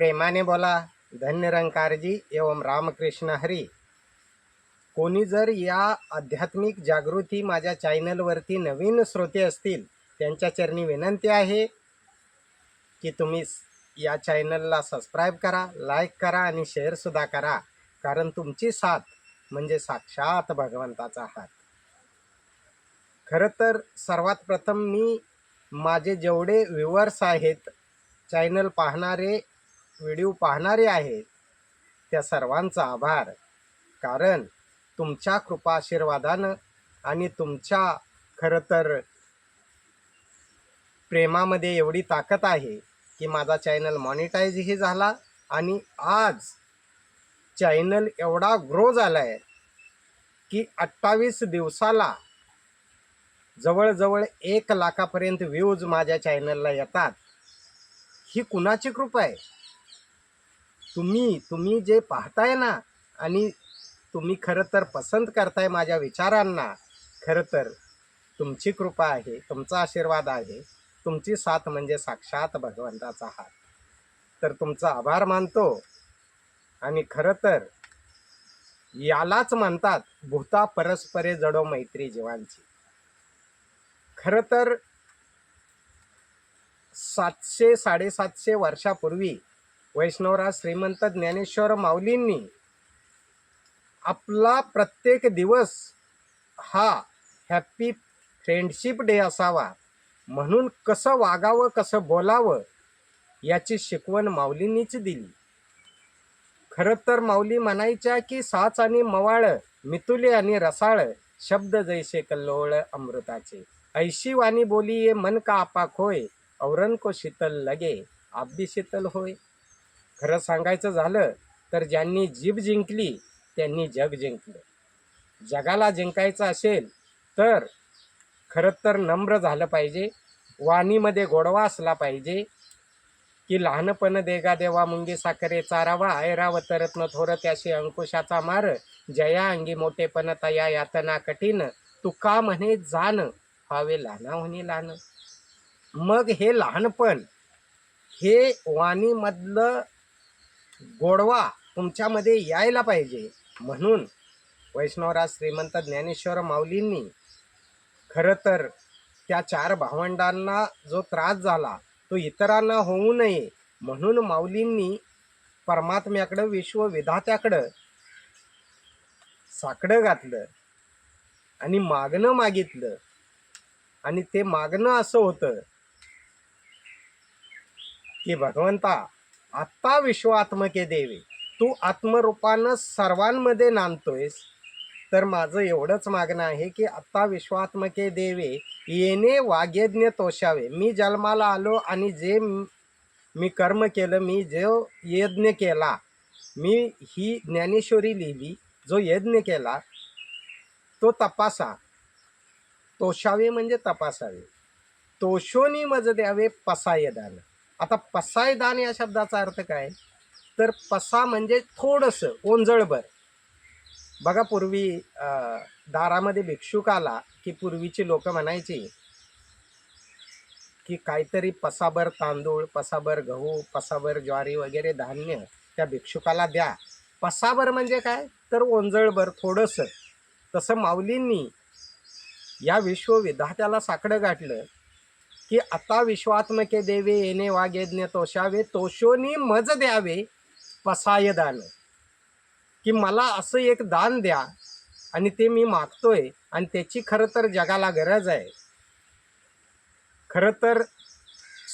प्रेमाने बोला धन्यरंकारजी एवं रामकृष्ण हरी. कोणी जर या आध्यात्मिक जागृती माझ्या चॅनलवरती नवीन श्रोते असतील त्यांच्या चरणी विनंती आहे की तुम्ही या चॅनलला सबस्क्राईब करा लाईक करा आणि शेअरसुद्धा करा कारण तुमची साथ म्हणजे साक्षात भगवंताचा हात. खरं तर सर्वात प्रथम मी माझे जेवढे व्ह्युअर्स आहेत चॅनल पाहणारे व्हिडिओ पाहणारे आहेत त्या सर्वांचा आभार. कारण तुमच्या कृपा आशीर्वादानं आणि तुमच्या खरं तर प्रेमामध्ये एवढी ताकद आहे की माझा चॅनल मॉनिटाईजही झाला आणि आज चॅनल एवढा ग्रो झाला आहे की अठ्ठावीस दिवसाला जवळजवळ एक लाखापर्यंत व्ह्यूज माझ्या चॅनलला येतात. ही कुणाची कृपा आहे? तुम्ही तुम्ही जे पाहताय ना आणि तुम्ही खरं तर पसंत करताय माझ्या विचारांना खरं तर तुमची कृपा आहे तुमचा आशीर्वाद आहे तुमची साथ म्हणजे साक्षात भगवंताचा हात. तर तुमचा आभार मानतो. आणि खरं तर यालाच म्हणतात भूता परस्परे जडो मैत्री जीवांची. खरं तर सातशे साडेसातशे वर्षापूर्वी वैष्णवराज श्रीमंत ज्ञानेश्वर माऊलींनी आपला प्रत्येक दिवस हा हॅपी फ्रेंडशिप डे असावा. म्हणून कसं वागावं कसं बोलावं याची शिकवण माऊलींनीच दिली. खरं तर माऊली म्हणायच्या की साच आणि मवाळ मितुले आणि रसाळ शब्द जैसे कल्लोळ अमृताचे. ऐशी वाणी बोली ये मन का आपाक होय औरन को शीतल लगे आप भी शीतल होय. खरं सांगायचं झालं तर ज्यांनी जीभ जिंकली त्यांनी जग जिंकलं. जगाला जिंकायचं असेल तर खरं तर नम्र झालं पाहिजे वाणीमध्ये गोडवा असला पाहिजे की लहानपण देगा देवा मुंगी साखरे चारावा ऐरावत रत्न थोर त्याशी अंकुशाचा मार जया अंगी मोठेपण तया यातना कठीण तुका म्हणे जाण व्हावे लहाना म्हणे लहान मग हे लहानपण हे वाणीमधलं गोडवा तुमच्यामध्ये यायला पाहिजे. म्हणून वैष्णवराज श्रीमंत ज्ञानेश्वर माऊलींनी खरं तर त्या चार भावंडांना जो त्रास झाला तो इतरांना होऊ नये म्हणून माऊलींनी परमात्म्याकडं विश्वविधात्याकडं साकडं घातलं आणि मागणं मागितलं. आणि ते मागणं असं होतं की भगवंता आत्ता विश्वात्मके देवे. तू आत्मरूपानं सर्वांमध्ये नांदतोयस. तर माझं एवढंच मागणं आहे की आत्ता विश्वात्मके देवे येणे वाग्यज्ञ तोषावे मी जन्माला आलो आणि जे मी कर्म केलं मी जो यज्ञ केला मी ही ज्ञानेश्वरी लिहिली जो यज्ञ केला तो तपासा. तोषावे म्हणजे तपासावे. तोषोनी मज द्यावे पसायदानं. आता पसाय दान या शब्दाचा अर्थ काय? तर पसा म्हणजे थोडंसं ओंजळभर. बघा पूर्वी दारामध्ये भिक्षुक आला की पूर्वीची लोक म्हणायची की काहीतरी पसाभर तांदूळ पसाभर गहू पसाभर ज्वारी वगैरे धान्य त्या भिक्षुकाला द्या. पसाभर म्हणजे काय? तर ओंजळभर थोडंसं. तसं माऊलींनी या विश्वविधात्याला साकडं गाठलं. की आता विश्वात्मके देवे येणे वागेज्ञ तोषावे तोषोनी मज द्यावे पसाय दान. की मला असं एक दान द्या आणि ते मी मागतोय आणि त्याची खरं तर जगाला गरज आहे. खरं तर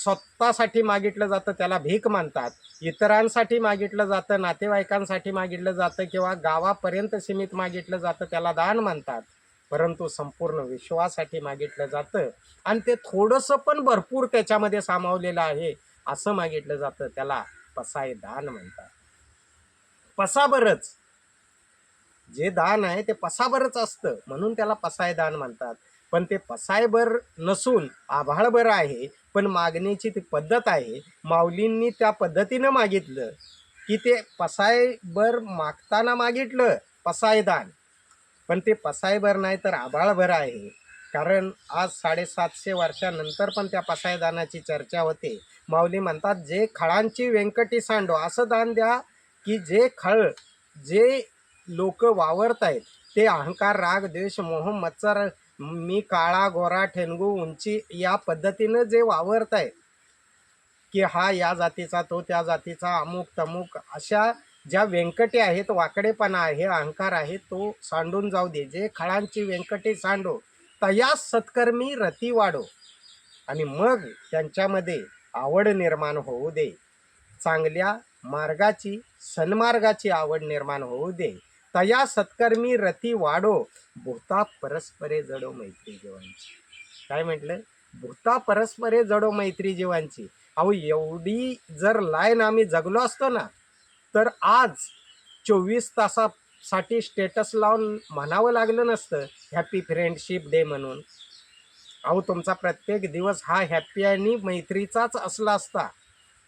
स्वतःसाठी मागितलं जातं त्याला भीक मानतात. इतरांसाठी मागितलं जातं नातेवाईकांसाठी मागितलं जातं किंवा गावापर्यंत सीमित मागितलं जातं त्याला दान मानतात. परंतु संपूर्ण विश्वासाठी मागितलं जातं. आणि ते थोडंसं पण भरपूर त्याच्यामध्ये सामावलेलं आहे असं मागितलं जातं. त्याला पसाय दान म्हणतात. पसाबरच जे दान आहे ते पसाबरच असतं. म्हणून त्याला पसाय दान म्हणतात. पण ते पसायभर नसून आभाळभर आहे. पण मागण्याची ती पद्धत आहे. माऊलींनी त्या पद्धतीनं मागितलं की ते पसायभर मागताना मागितलं पसायदान पण ते पसायभर नाही तर आभाळभर आहे. कारण आज साडेसातशे वर्षानंतर पण त्या पसायदानाची चर्चा होते. माऊली म्हणतात जे खळांची व्यंकटी सांडो असं दान द्या की जे खळ जे लोक वावरत आहेत ते अहंकार राग द्वेष मोह मत्सर मी काळा गोरा ठेणगू उंची या पद्धतीनं जे वावरत आहेत की हा या जातीचा तो त्या जातीचा अमुक तमुक अशा ज्या व्यंकटे आहेत वाकडेपणा आहे अहंकार आहे तो सांडून जाऊ दे. जे खळांची व्यंकटे सांडो तया सत्कर्मी रती वाढो. आणि मग त्यांच्यामध्ये आवड निर्माण होऊ दे. चांगल्या मार्गाची सन्मार्गाची आवड निर्माण होऊ दे. तया सत्कर्मी रती वाढो. भूता परस्परे जडो मैत्री जीवांची. काय म्हटलं? भूता परस्परे जडो मैत्री जीवांची. अहो एवढी जर लाईन आम्ही जगलो असतो ना तर आज चोवीस तासासाठी स्टेटस लावून म्हणावं लागलं नसतं. हॅपी फ्रेंडशिप डे म्हणून. अहो तुमचा प्रत्येक दिवस हा हॅपी आणि मैत्रीचाच असला असता.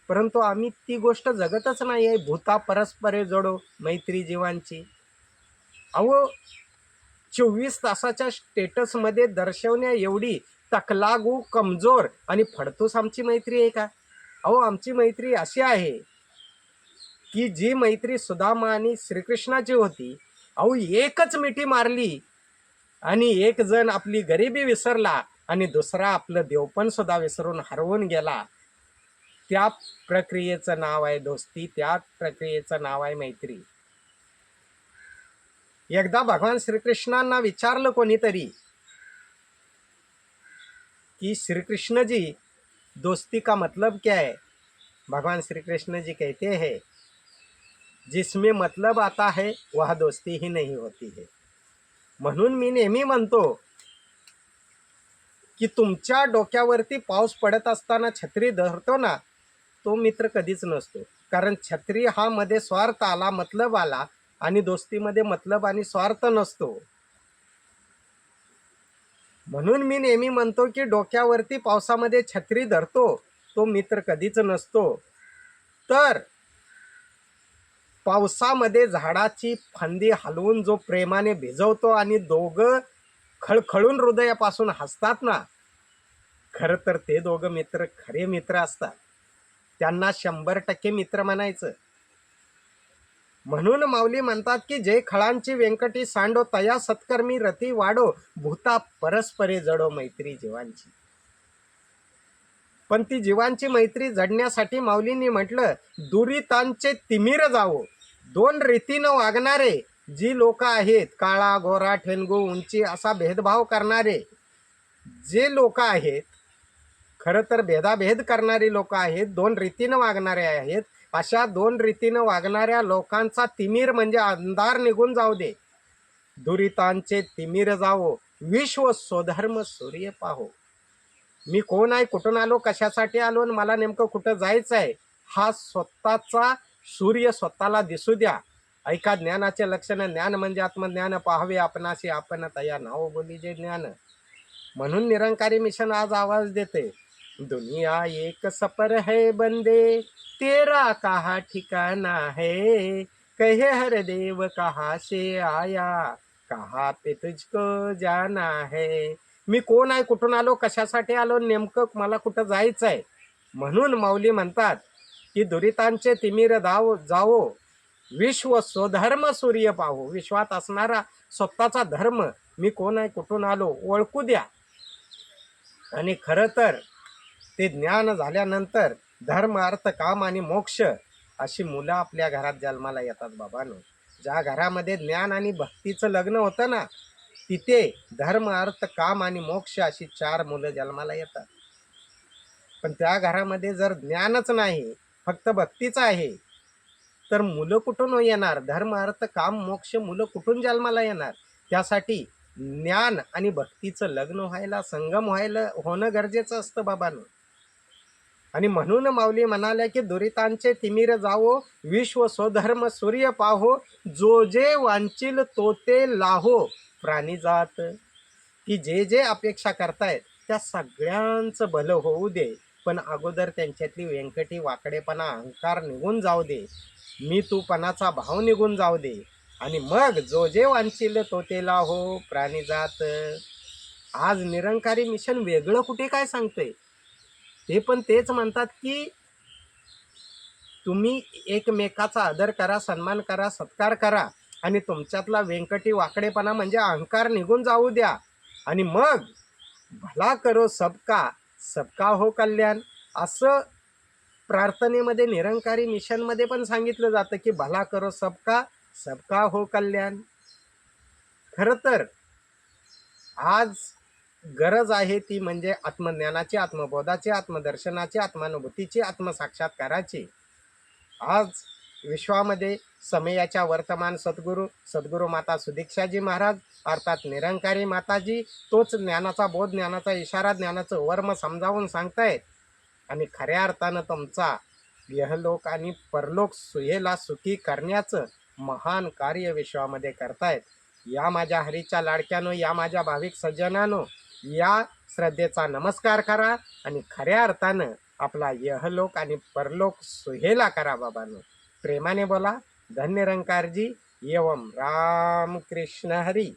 परंतु आम्ही ती गोष्ट जगतच नाही आहे भूता परस्परे जोडो मैत्री जीवांची. अहो चोवीस तासाच्या स्टेटसमध्ये दर्शवण्या एवढी तकलागू कमजोर आणि फडतूस आमची मैत्री आहे का? अहो आमची मैत्री अशी आहे. की जी मैत्री सुदामा आणि श्रीकृष्णाची होती अहो एकच मिठी मारली. आणि एक जण आपली गरिबी विसरला आणि दुसरा आपलं देवपण सुद्धा विसरून हरवून गेला. त्या प्रक्रियेचं नाव आहे दोस्ती त्या प्रक्रियेचं नाव आहे मैत्री. एकदा भगवान श्रीकृष्णांना विचारलं कोणीतरी कि श्री जी दोस्ती का मतलब क्या है? भगवान श्री कृष्ण जी कहते हैं जिसमें मतलब आता है वह दोस्ती ही नहीं होती है। म्हणून मी नेहमी म्हणतो की तुमच्या डोक्यावरती पाऊस पडत असताना छत्री धरतो ना तो मित्र कधीच नसतो. कारण छत्री हा मध्ये स्वार्थ आला मतलब आला आणि दोस्तीमध्ये मतलब आणि स्वार्थ नसतो. म्हणून मी नेहमी म्हणतो की डोक्यावरती पावसामध्ये छत्री धरतो तो मित्र कधीच नसतो. तर पावसामध्ये झाडाची फांदी हलवून जो प्रेमाने भिजवतो आणि दोघं खळखळून हृदयापासून हसतात ना खरं तर ते दोघं मित्र खरे मित्र असतात. त्यांना शंभर टक्के मित्र म्हणायचं. म्हणून माऊली म्हणतात की जे खळांची व्यंकटी सांडो तया सत्कर्मी रती वाढो भूता परस्परे जडो मैत्री जीवांची. पण ती जीवांची मैत्री जडण्यासाठी माऊलींनी म्हटलं दुरितांचे तिमीर जावो. दोन रीतीनं वागणारे जी लोक आहेत काळा गोरा ठेंगू उंची असा भेदभाव करणारे जे लोक आहेत खरं तर भेदाभेद करणारी लोक आहेत दोन रीतीनं वागणारे आहेत अशा दोन रीतीनं वागणाऱ्या लोकांचा तिमीर म्हणजे अंधार निघून जाऊ दे. दुरितांचे तिमीर जावो विश्व स्वधर्म सूर्य पाहो. मी कोण आहे कुठून आलो कशासाठी आलो आणि मला नेमकं कुठं जायचं आहे हा स्वतःचा सूर्य स्वतःला दिसू द्या. ऐका ज्ञानाचे लक्षण ज्ञान म्हणजे आत्मज्ञान. पाहावे आपणाशी आपण तया नाव बोली जे ज्ञान. म्हणून निरंकारी मिशन आज आवाज देते. दुनिया एक सपर है बंदे तेरा कहा ठिकाना है? कहे हर देव कहा से आया? कहा पे तुझको जाना है? मी कोण आहे कुठून आलो कशासाठी आलो नेमकं मला कुठं जायचं आहे म्हणून माऊली म्हणतात की दुरितांचे तिमिर दाव जावो. विश्व स्वधर्म सूर्य पाहो विश्वात असणारा स्वतःचा धर्म मी कोण आहे कुठून आलो ओळखू द्या. आणि खरं तर ते ज्ञान झाल्यानंतर धर्म अर्थ काम आणि मोक्ष अशी मुलं आपल्या घरात जन्माला येतात बाबांनो. ज्या घरामध्ये ज्ञान आणि भक्तीचं लग्न होतं ना तिथे धर्म अर्थ काम आणि मोक्ष अशी चार मुलं जन्माला येतात. पण त्या घरामध्ये जर ज्ञानच नाही फक्त भक्तीचं आहे. तर मुलं कुठून येणार? धर्म अर्थ काम मोक्ष मुलं कुठून जन्माला येणार? त्यासाठी ज्ञान आणि भक्तीचं लग्न व्हायला संगम व्हायला होणं गरजेचं असतं बाबांनो. आणि म्हणून माऊली म्हणाल्या की दुरितांचे तिमिर जावो विश्व स्वधर्म सूर्य पाहो जो जे वांचिल तो ते लाहो. प्राणी जात की जे जे अपेक्षा करतायत त्या सगळ्यांचं भलं होऊ दे. पण अगोदर त्यांच्यातली व्यंकटी वाकडेपणा अहंकार निघून जाऊ दे. मी तूपणाचा भाव निघून जाऊ दे. आणि मग जो जे वांचिल तो तेला हो प्राणी जात. आज निरंकारी मिशन वेगळं कुठे काय सांगतंय? ते पण तेच म्हणतात की तुम्ही एकमेकाचा आदर करा सन्मान करा सत्कार करा. आणि तुमच्यातला व्यंकटी वाकडेपणा म्हणजे अहंकार निघून जाऊ द्या. आणि मग भला करो सबका सबका हो कल्याण. असं प्रार्थनेमध्ये निरंकारी मिशनमध्ये पण सांगितलं जातं की भला करो सबका सबका हो कल्याण. खरं तर आज गरज आहे ती म्हणजे आत्मज्ञानाची आत्मबोधाची आत्मदर्शनाची आत्मानुभूतीची आत्मसाक्षात्काराची. आज विश्वामध्ये समयाच्या वर्तमान सद्गुरू सद्गुरू माता सुदीक्षाजी महाराज अर्थात निरंकारी माताजी तोच ज्ञानाचा बोध ज्ञानाचा इशारा ज्ञानाचं वर्म समजावून सांगतायत. आणि खऱ्या अर्थानं तुमचा यहलोक आणि परलोक सुहेला सुखी करण्याचं महान कार्य विश्वामध्ये करतायत. या माझ्या हरीच्या लाडक्यानो या माझ्या भाविक सज्जनानो या श्रद्धेचा नमस्कार करा आणि खऱ्या अर्थानं आपला यहलोक आणि परलोक सुहेला करा बाबांनो. प्रेमाने बोला. धन्य रंकारजी एवम राम कृष्ण हरी.